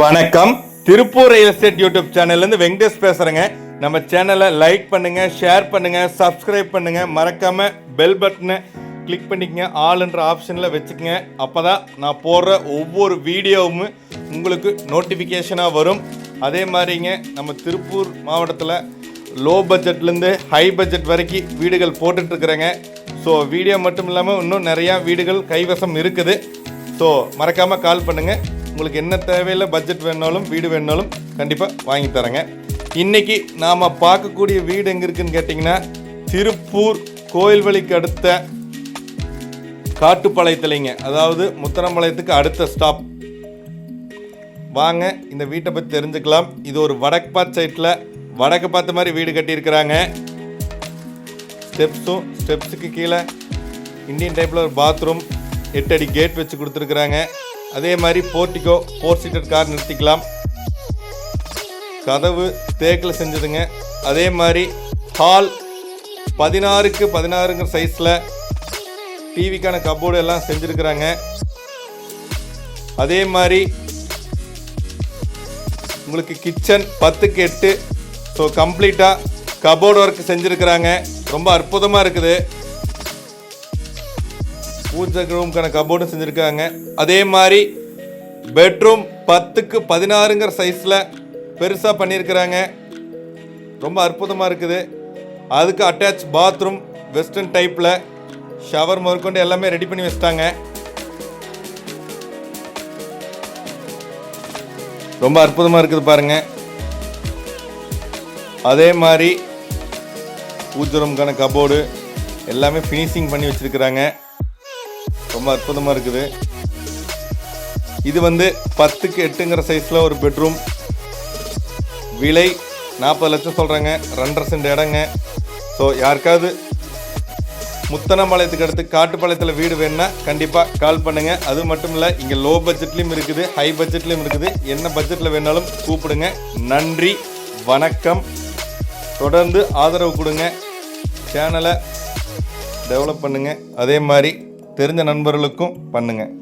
வணக்கம். Tiruppur real estate YouTube சேனல்லேருந்து வெங்கடேஷ் பேசுகிறேங்க நம்ம சேனலை லைக் பண்ணுங்க ஷேர் பண்ணுங்க சப்ஸ்கிரைப் பண்ணுங்க. மறக்காம பெல் பட்டனை கிளிக் பண்ணிக்கங்க. ஆளுன்ற ஆப்ஷனில் வச்சுக்கோங்க. அப்போ தான் நான் போடுற ஒவ்வொரு வீடியோவும் உங்களுக்கு நோட்டிஃபிகேஷனாக வரும். அதே மாதிரிங்க நம்ம திருப்பூர் மாவட்டத்தில் லோ பட்ஜெட்லேருந்து ஹை பட்ஜெட் வரைக்கும் வீடுகள் போட்டுட்ருக்குறேங்க. ஸோ வீடியோ மட்டும் இல்லாமல் இன்னும் நிறையா வீடுகள் கைவசம் இருக்குது. ஸோ மறக்காமல் கால் பண்ணுங்கள் உங்களுக்கு என்ன தேவையில்ல பட்ஜெட் வேணாலும் வீடு வேணாலும் கண்டிப்பாக வாங்கி தரேங்க. இன்றைக்கி நாம் பார்க்கக்கூடிய வீடு எங்கே இருக்குதுன்னு கேட்டிங்கன்னா திருப்பூர் கோயில்வழிக்கு அடுத்த காட்டுப்பாளையத்துலைங்க. அதாவது முத்தரம்பாளையத்துக்கு அடுத்த ஸ்டாப் வாங்க இந்த வீட்டை பற்றி தெரிஞ்சுக்கலாம். இது ஒரு வடக்கு பாத் சைட்டில் வடக்கு பார்த்த மாதிரி வீடு கட்டியிருக்கிறாங்க. ஸ்டெப்ஸும் ஸ்டெப்ஸுக்கு கீழே இந்தியன் டைப்பில் ஒரு பாத்ரூம் எட்டு அடி கேட் வச்சு கொடுத்துருக்குறாங்க. அதே மாதிரி போர்ட்டிகோ ஃபோர் சீட்டர் கார் நிறுத்திக்கலாம். கதவு தேக்கில் செஞ்சதுங்க. அதே மாதிரி ஹால் பதினாறுக்கு பதினாறுங்கிற சைஸில் டிவிக்கான கபோர்டு எல்லாம் செஞ்சுருக்குறாங்க. அதே மாதிரி உங்களுக்கு கிச்சன் பத்துக்கு எட்டு. ஸோ கம்ப்ளீட்டாக கபோர்டு ஒர்க் செஞ்சுருக்குறாங்க. ரொம்ப அற்புதமாக இருக்குது. பூஜை ரூம்க்கான கபோர்டும் செஞ்சுருக்காங்க. அதே மாதிரி பெட்ரூம் பத்துக்கு பதினாறுங்கிற சைஸில் பெருசாக பண்ணியிருக்கிறாங்க ரொம்ப அற்புதமாக இருக்குது. அதுக்கு அட்டாச் பாத்ரூம் வெஸ்டர்ன் டைப்பில் ஷவர் முதற்கொண்டு எல்லாமே ரெடி பண்ணி வச்சிட்டாங்க. ரொம்ப அற்புதமாக இருக்குது பாருங்கள் அதே மாதிரி பூஜை ரூம்க்கான கபோர்டு எல்லாமே ஃபினிஷிங் பண்ணி வச்சுருக்குறாங்க. ரொம்ப அற்புதமாக இருக்குது. இது வந்து பத்துக்கு எட்டுங்கிற சைஸில் ஒரு பெட்ரூம் விலை நாற்பது லட்சம் சொல்கிறாங்க ரெண்டரை சென்ட் இடங்க. ஸோ யாருக்காவது முத்தனம்பாளையத்துக்கு அடுத்து காட்டுப்பாளையத்தில் வீடு வேணும்னா கண்டிப்பாக கால் பண்ணுங்கள் அது மட்டும் இல்லை இங்கே லோ பட்ஜெட்லேயும் இருக்குது ஹை பட்ஜெட்லேயும் இருக்குது. என்ன பட்ஜெட்டில் வேணாலும் கூப்பிடுங்க. நன்றி வணக்கம். தொடர்ந்து ஆதரவு கொடுங்க. சேனலை டெவலப் பண்ணுங்கள் அதே மாதிரி தெரிஞ்ச நண்பர்களுக்கும் பண்ணுங்கள்